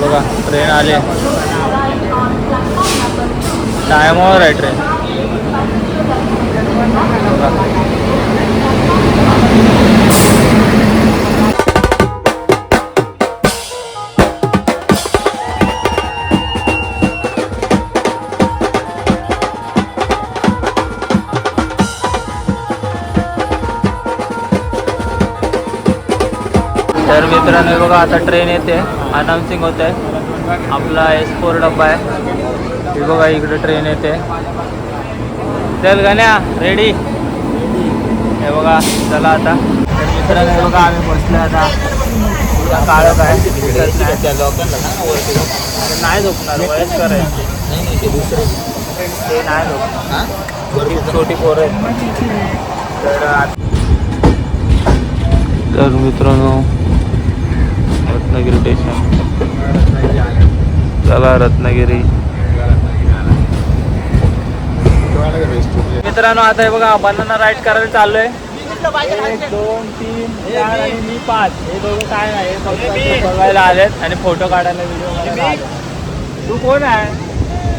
बघा ट्रेन आले. टायमावर आहे ट्रेन तर मित्रांनो बघा आता ट्रेन येते. अनाउन्सिंग होत आहे आपला एस फोर डब्बा आहे. हे बघा इकडे ट्रेन येते. चल गण्या रेडी हे बघा चला आता. तर मित्रांनो बघा आम्ही बसलो आता. पुरा काय आहे नाही. झोपणार वयस्कर आहे. ते नाही झोपणार. छोटी- पोर पोरं आहेत. तर तर मित्रांनो रत्नागिरी स्टेशन चला रत्नागिरी. मित्रांनो आता हे बघा बनाना राईड करायला चाललोय. एक दोन तीन चार आणि मी पाच. हे दोघं काय नाही हे फक्त बघायला आलेत आणि फोटो काढायला व्हिडिओ तू कोण आहे?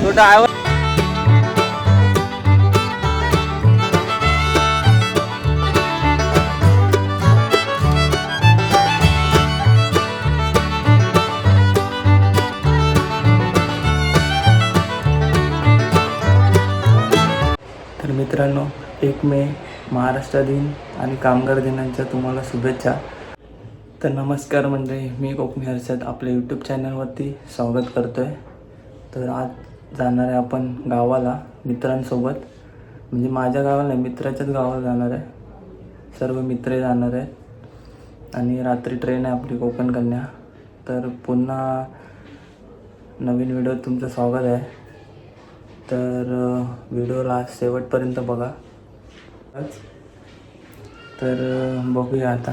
तू ड्रायव्हर मित्रांनो एक मे महाराष्ट्र दिन आणि कामगार दिनांच्या तुम्हाला शुभेच्छा. तर नमस्कार मंडळी मी कोकणी हर्षद आपल्या यूट्यूब चॅनलवरती स्वागत करतो आहे तर आज जाणार आहे आपण गावाला मित्रांसोबत. म्हणजे माझ्या गावाला मित्राच्याच गावाला जाणार आहे. सर्व मित्र जाणार आहेत. आणि रात्री ट्रेन आहे आपली कोकण कन्या. तर पुन्हा नवीन व्हिडिओ तुमचं स्वागत आहे. तर व्हिडिओला शेवटपर्यंत बघा. तर बघूया आता.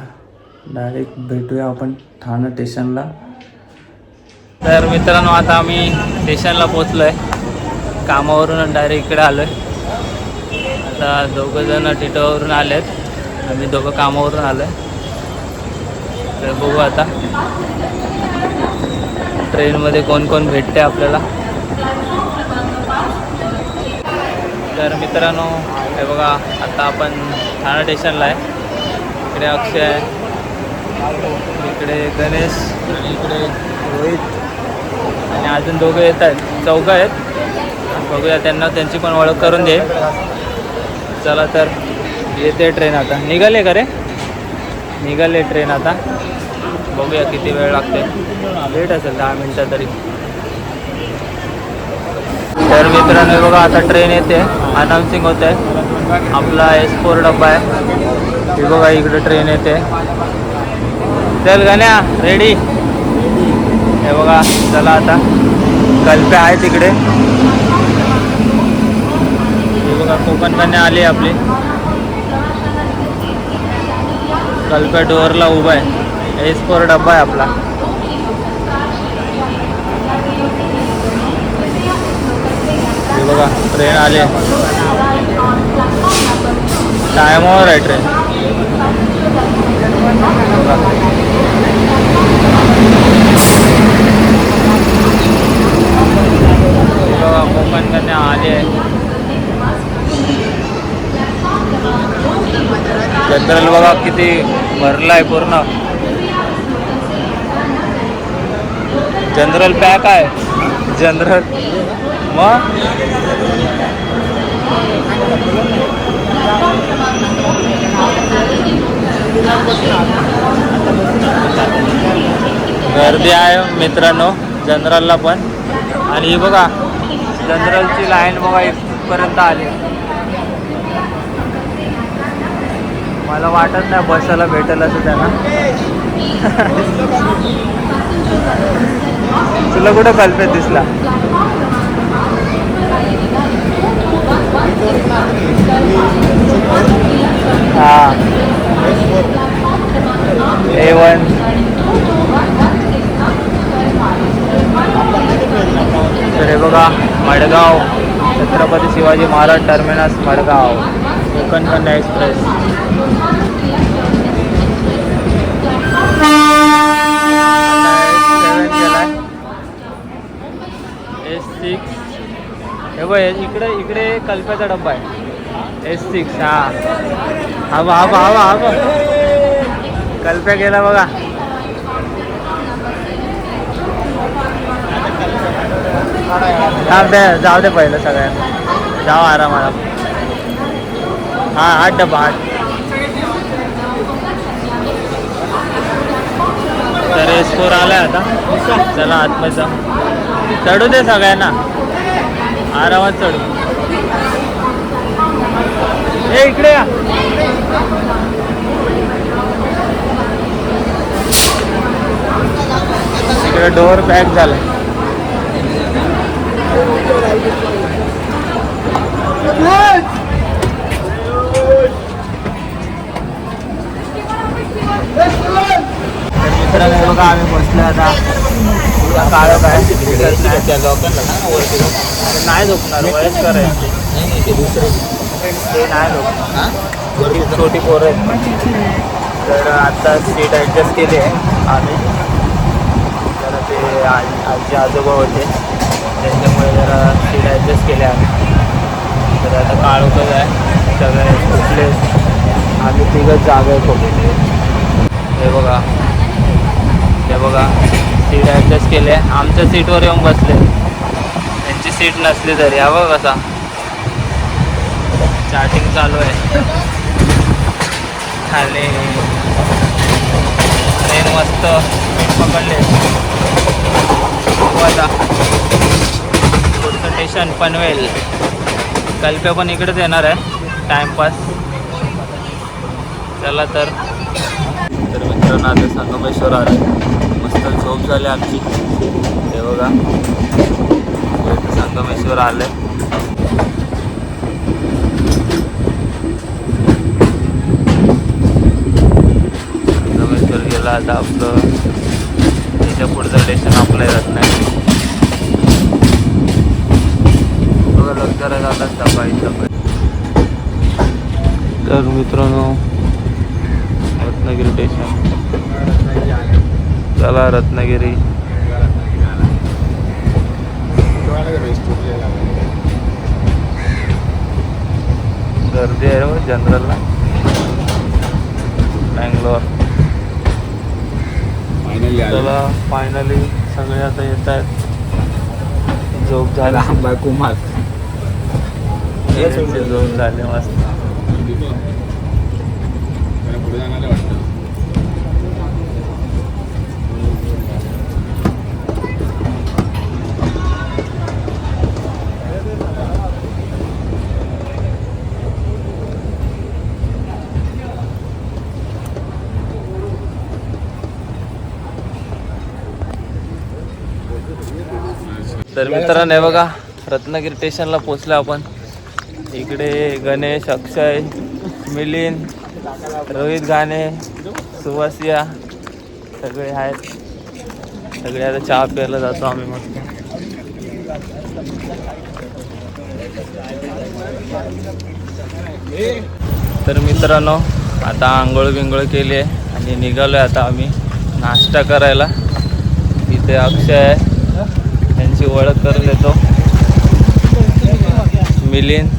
डायरेक्ट भेटूया आपण ठाणे स्टेशनला तर मित्रांनो आता आम्ही स्टेशनला पोचलो आहे कामावरून डायरेक्ट इकडे आलो आहे आता दोघं जण टिटोवरून आहेत आम्ही दोघं कामावरून आलो आहे तर बघू आता. ट्रेनमध्ये कोण कोण भेटते आपल्याला. तर मित्रांनो हे बघा आता आपण ठाणा स्टेशनला आहे. इकडे अक्षय इकडे गणेश आणि इकडे रोहित. आणि अजून दोघं येत आहेत चौघं आहेत. बघूया त्यांना त्यांची पण ओळख करून दे चला तर येते ट्रेन आता. निघाले का रे? निघाले ट्रेन आता. बघूया किती वेळ लागते. लेट असेल दहा मिनटं तरी. तर मित्रांनो बघा आता ट्रेन येते. अनाउन्सिंग होत आहे आपला एस फोर डब्बा आहे. हे बघा इकडे ट्रेन येते. चल गण्या रेडी हे बघा चला आता. कल्पे आहे तिकडे हे बघा कोकण कन्या आली आपली. कल्प्या डोअरला उभा आहे. एस फोर डब्बा आहे आपला. बघा ट्रेन आले. टायमावर आहे ट्रेन बघा कोकण कन्या आले. जनरल बघा किती भरलाय पूर्ण. जनरल पॅक आहे. जनरल. गर्दी आहे मित्रांनो जनरलला पण. आणि ही बघा जनरलची लाईन बघा इथपर्यंत आली. मला वाटत नाही बसायला भेटेल असं त्यांना. तुला कुठं कल्पेत दिसला? हां. ए वन तर हे बघा मडगाव छत्रपती शिवाजी महाराज टर्मिनस मडगाव. कोकण कन्या एक्सप्रेस आता seven गेलाय सिक्स हे बघ इकडे इकडे कल्प्याचा डब्बा आहे. एस सिक्स हा. हा बा हा बा हा बा कल्प्या गेला बघा. थांब दे जाऊ दे पहिलं सगळ्यांना. जाऊ आराम आराम हा आठ डब्बा आठ तर स्कोर आलाय आता. चला आतमध्ये जाऊ. चढू दे सगळ्यांना. आरामात चढू. ए इकडे या. इकडे डोअर पॅक झालाय तर मित्रांनो बघा आम्ही बसलो आता. तुला काळं काय वरती नाही. झोपणार वयस्कर आहे. ते नाही झोपणार. छोटी छोटी पोरं आहेत. तर आता सीट ॲडजस्ट केली आहे आम्ही. जरा ते आज- आजी आजोबा होते. त्याच्यामुळे जरा सीट ॲडजस्ट केली आम्ही. तर आता काळोखच आहे. सगळे कुठले आम्ही तिघच जागा आहे खूप. हे बघा. हे बघा. सीट ॲडजस्ट केले आमच्या सीटवर येऊन बसले. सीट नसली तरी. हा बघा कसा. चार्टिंग चालू आहे. आणि ट्रेन मस्त. पकडले. आता. पुढचं स्टेशन पनवेल कल्प्या पण इकडेच येणार आहे. टाइमपास चला तर. तर मित्रांनो आता संगमेश्वर आले मस्त झोप झाली आमची. ते बघा. संगमेश्वर आले. संगमेश्वर गेला आता आपलं. त्याच्या पुढचं स्टेशन आपलं येत नाही. बघा लवकर जातात तर मित्रांनो रत्नागिरी स्टेशन चला रत्नागिरी. गर्दी आहे हो जनरलला. बँगलोर. चला फायनली सगळे आता येत आहेत झोप झाला. कुमार. सगळ्यांचे झोप झाले मस्त. तर मित्रांनो हे बघा रत्नागिरी स्टेशनला पोचलो आपण. इकडे गणेश अक्षय मिलिंद रोहित गाणे सुवासिया सगळे आहेत. सगळे आता चहा प्यायला जातो आम्ही मस्त. तर मित्रांनो आता आंघोळ बिंघोळ केली आहे आणि निघालो आहे आता आम्ही नाश्ता करायला. इथे अक्षय आहे. त्यांची ओळख करून देतो. मिलिंद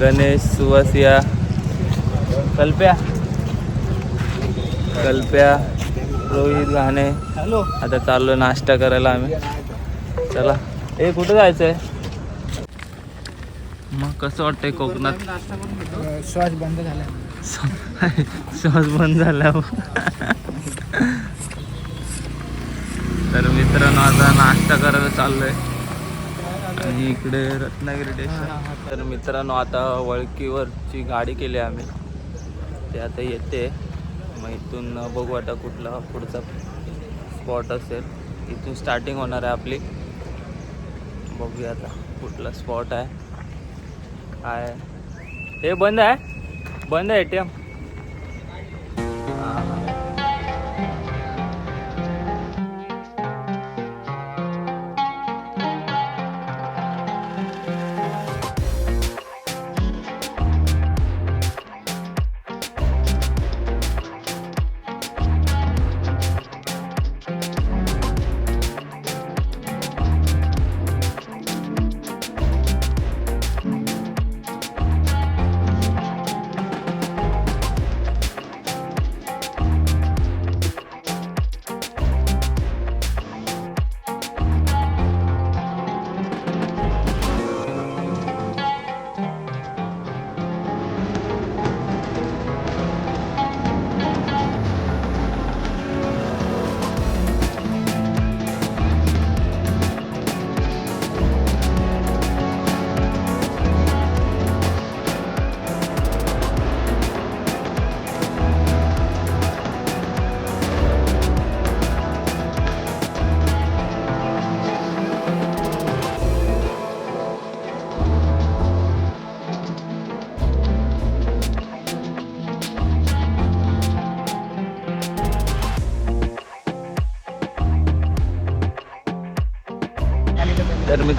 गणेश सुवासिया कल्प्या कल्प्या रोहित घाणे. हॅलो. आता चाललो नाश्ता करायला आम्ही. चला. ए कुठं जायचं आहे मग कसं वाटतंय कोकणात? श्वास बंद झाला. श्वास बंद झाला. हो. तर मित्रांनो आता नाश्ता करायला चाललोय. आणि इकडे रत्नागिरी स्टेशन तर मित्रांनो आता वळकीवरची गाडी केली आम्ही. ते आता येते. मग इथून बघू आता कुठला पुढचा स्पॉट असेल. इथून स्टार्टिंग होणार आहे आपली. बघूया आता कुठला स्पॉट आहे. काय हे बंद आहे. बंद आहे ए टी एम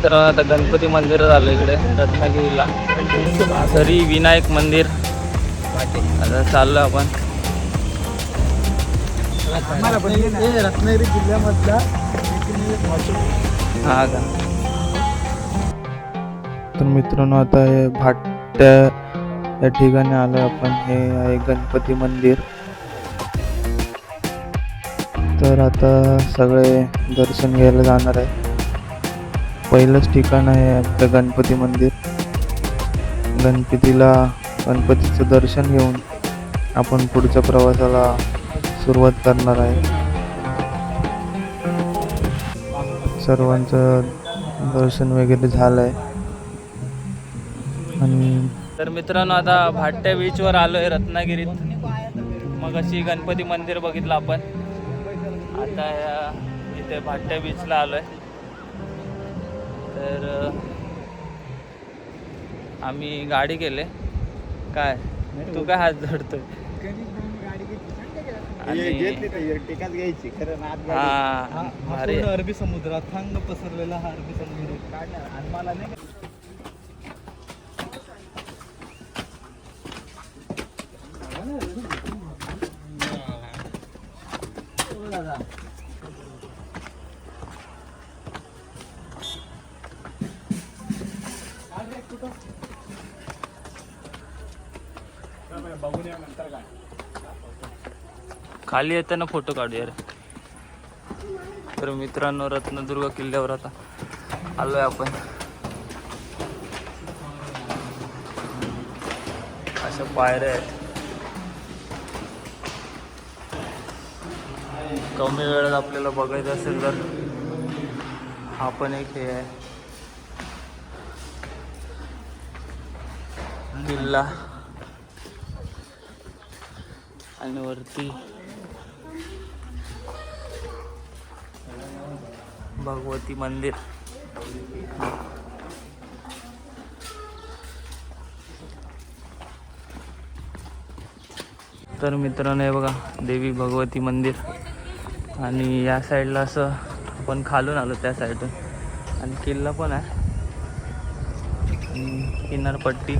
तर आता गणपती मंदिर झालं इकडे रत्नागिरीला. सरी विनायक मंदिर. आता चाललो आपण. रत्नागिरी जिल्ह्यामधला हा का? तर मित्रांनो आता हे भाट्या या ठिकाणी आलो आपण. हे आहे गणपती मंदिर. तर आता सगळे दर्शन घ्यायला जाणार आहे. पहिलंच ठिकाण आहे आपलं गणपती मंदिर. गणपतीला गणपतीचं दर्शन घेऊन आपण पुढच्या प्रवासाला सुरुवात करणार आहे. सर्वांचं दर्शन वगैरे झालं आहे आणि तर मित्रांनो आता भाट्या बीचवर आलो आहे रत्नागिरीत. मग अशी गणपती मंदिर बघितलं आपण. आता इथे भाट्या बीचला आलो आहे तर आम्ही गाडी केले. काय? तू काय हात जोडतोय? हा भारी. आहे. अरबी समुद्र अथांग पसरलेला हा अरबी समुद्र. काढणार आणि मला नाही खाली येताना फोटो काढूया रे तर मित्रांनो रत्नदुर्ग किल्ल्यावर आता आलोय आपण. अशा पायऱ्या आहेत. कमी वेळात आपल्याला बघायचं असेल तर हा पण एक हे आहे. किल्ला. आणि वरती भगवती मंदिर. तर मित्रांनो हे बघा देवी भगवती मंदिर. आणि या साईडला असं आपण खालून आलो त्या साईडून. आणि किल्ला पण आहे. किनारपट्टी.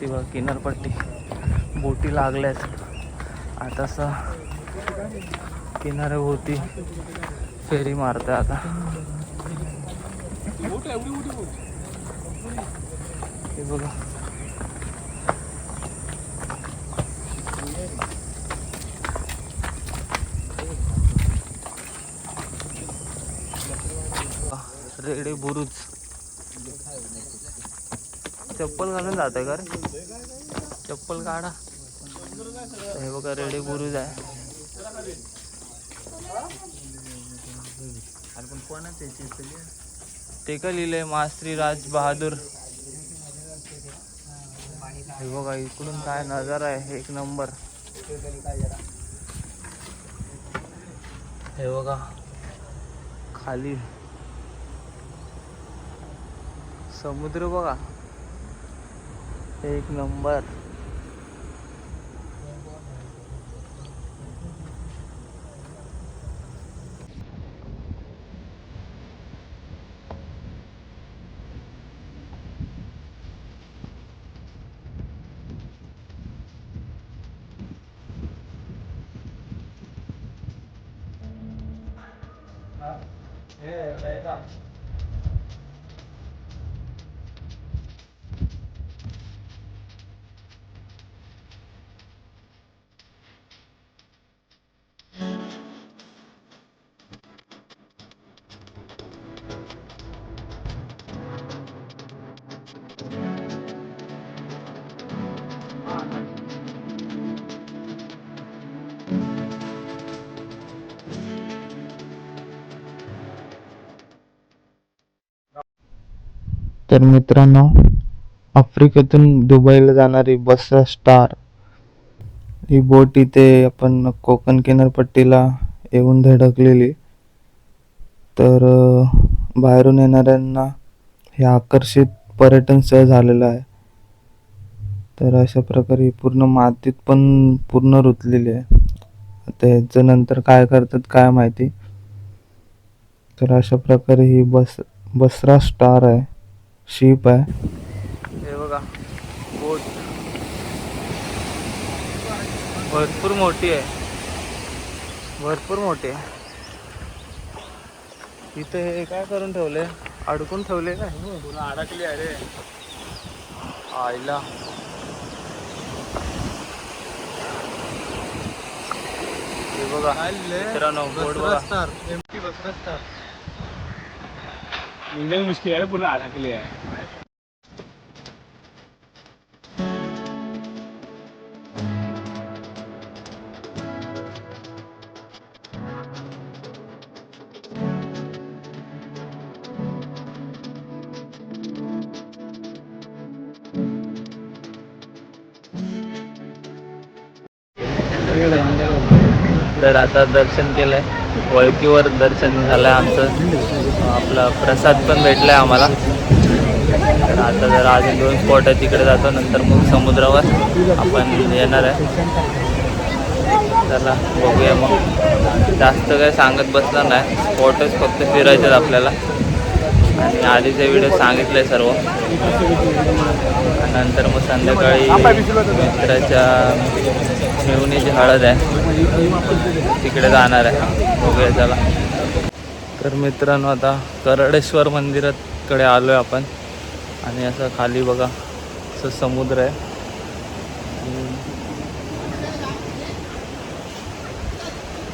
ती बघा किनारपट्टी. बोटी लागल्यात. आता असं किनाऱ्याभोवती फेरी मारते आता. हे बघा. रेडे बुरुज. चप्पल घालून जात आहे का रे? चप्पल काढा. हे बघा रेडे बुरुज आहे. ते का लिहिलंय? मास्त्री राज बहादूर. हे बघा इकडून काय नजारा आहे? एक नंबर. हे बघा खाली. समुद्र बघा. एक नंबर. तर मित्रांनो आफ्रिकेतून दुबईला जाणारी बसरा स्टार. ही बोट इथे आपण कोकण किनारपट्टीला येऊन धडकलेली. तर बाहेरून येणाऱ्यांना हे आकर्षित पर्यटन स्थळ झालेलं आहे. तर अशा प्रकारे ही पूर्ण मातीत पण पूर्ण रुतलेली आहे. आता नंतर काय करतात काय माहिती? तर अशा प्रकारे ही बस बसरा स्टार आहे. शिप आहे. हे बघा बोट. भरपूर मोठी आहे. भरपूर मोठी आहे. इथे हे काय करून ठेवले अडकून ठेवले काय? पुन्हा अडकली अरे आईला. हे बघा मित्रांनो बोट बघा. एमटी बसरा स्टार मुश्किल आहे पूर्ण अडकली आहे. तर आता दर्शन केलंय. वळकीवर दर्शन झालं आहे आमचं. आपला प्रसाद पण भेटला आहे आम्हाला आता जर अजून दोन स्पॉट आहे तिकडे जातो नंतर मग समुद्रावर आपण येणार आहे. चला बघूया मग. जास्त काही सांगत बसला नाही. स्पॉटच फक्त फिरायचे आपल्याला. आणि आधीचे व्हिडिओ सांगितले सर्व. नंतर मग संध्याकाळी मित्राच्या मेवणीची हळद आहे तिकडे जाणार आहे. बघूया चला. तर मित्रांनो आता करडेश्वर मंदिराकडे आलो आहे आपण. आणि असं खाली बघा असं समुद्र आहे.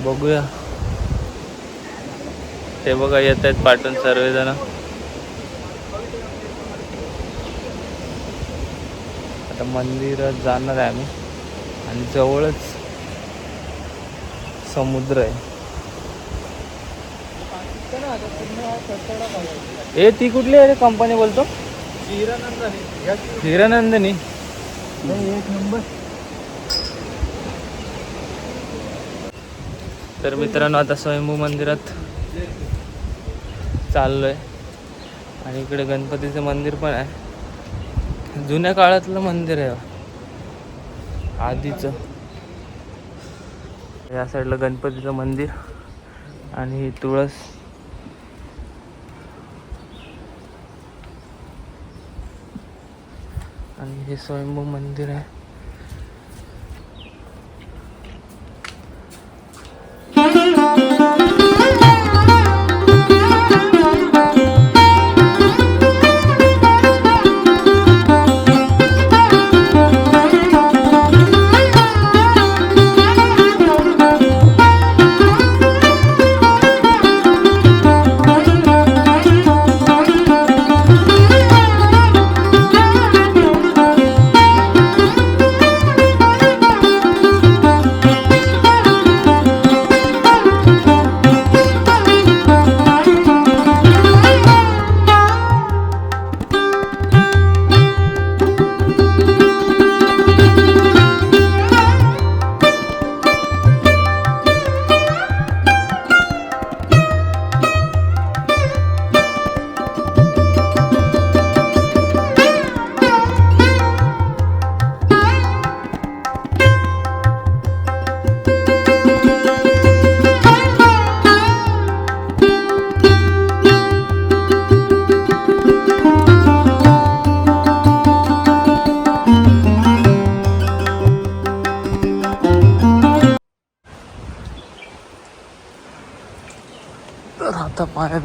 बघूया. ते बघा येत आहेत पाठवून सर्वजण. आता मंदिरात जाणार आहे आम्ही. आणि जवळच समुद्र आहे. ए ती कुठली आहे कंपनी बोलतो? हिरानंदनी. एक नंबर तर मित्रांनो आता स्वयंभू मंदिरात चाललोय. आणि इकडे गणपतीचं मंदिर पण आहे. जुन्या काळातलं मंदिर आहे. आधीचं. या साईडला गणपतीचं मंदिर आणि तुळस. आणि हे स्वयंभू मंदिर आहे.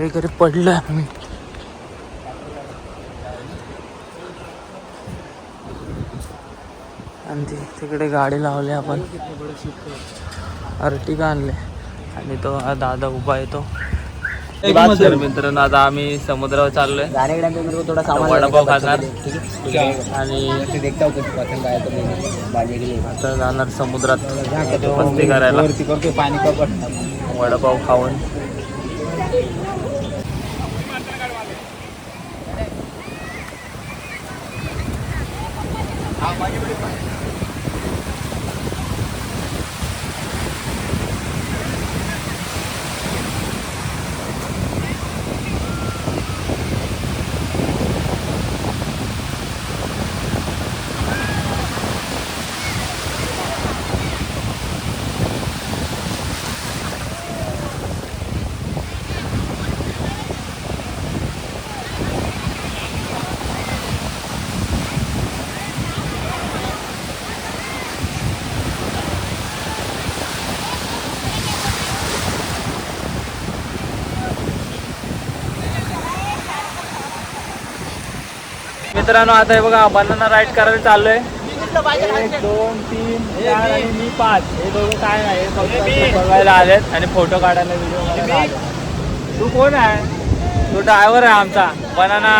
वगैरे पडलं आम्ही आणि ती तिकडे गाडी लावली आपण. अर्टिका आणले? आणि तो हा दादा उभा येतो मित्रांनो आता आम्ही समुद्रावर चाललोय. थोड़ा वडापाव खाणार. आणि आता जाणार समुद्रात मस्ती करायला. वडापाव खाऊन. मित्रांनो आता हे बघा बनाना राईड करायला चाललोय. एक दोन तीन चार आणि मी पाच. हे दोघं काय नाही हे फक्त बघायला आलेत आणि फोटो काढायला व्हिडिओ तू कोण आहे? तू ड्रायव्हर आहे आमचा. बनाना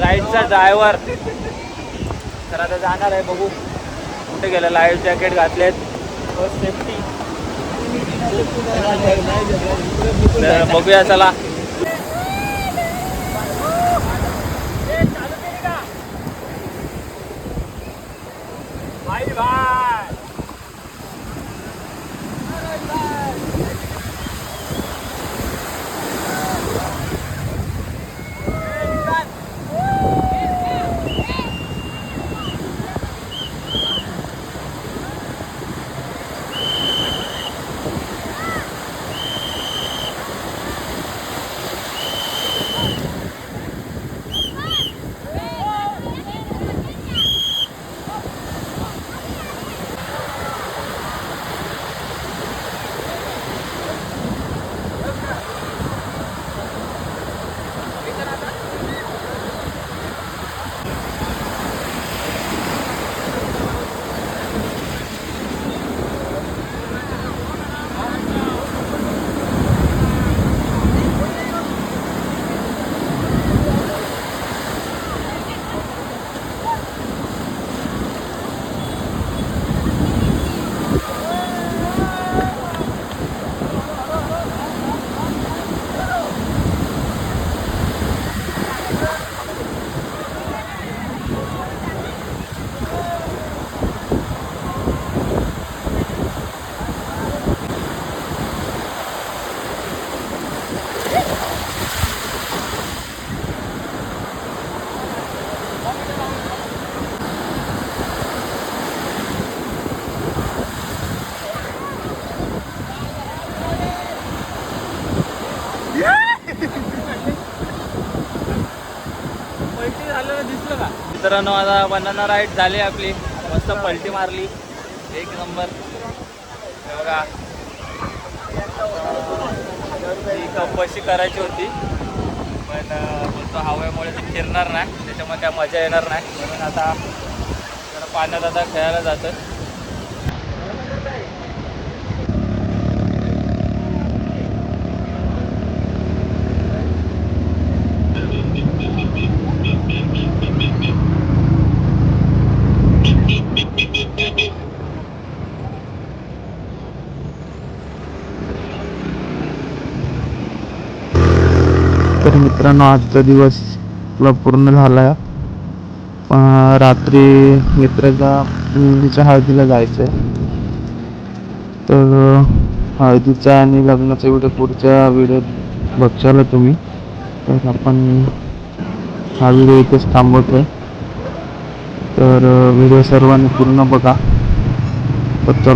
राईडचा ड्रायव्हर तर आता जाणार आहे बघू. कुठे गेलं? लाईफ जॅकेट घातलेत. सेफ्टी बघूया चला. バイバ मित्रांनो आता बनाना राईड झाली आपली. मस्त पलटी मारली. एक नंबर. हे बघा. कपशी करायची होती. पण बोलतो हवेमुळे ती फिरणार नाही. त्याच्यामुळे काय मजा येणार नाही. म्हणून आता जरा पाण्यात आता खेळायला जातं तर मित्रांनो आजचा दिवस आपला पूर्ण झाला. आहे रात्री मित्राचा मुलीच्या हळदीला जायचं आहे तर हळदीचा आणि लग्नाचा व्हिडिओ पुढच्या व्हिडिओत बघशाल तुम्ही. तर आपण हा व्हिडिओ इथेच थांबवतोय. तर व्हिडिओ सर्वांनी पूर्ण बघा. पत्ता चला.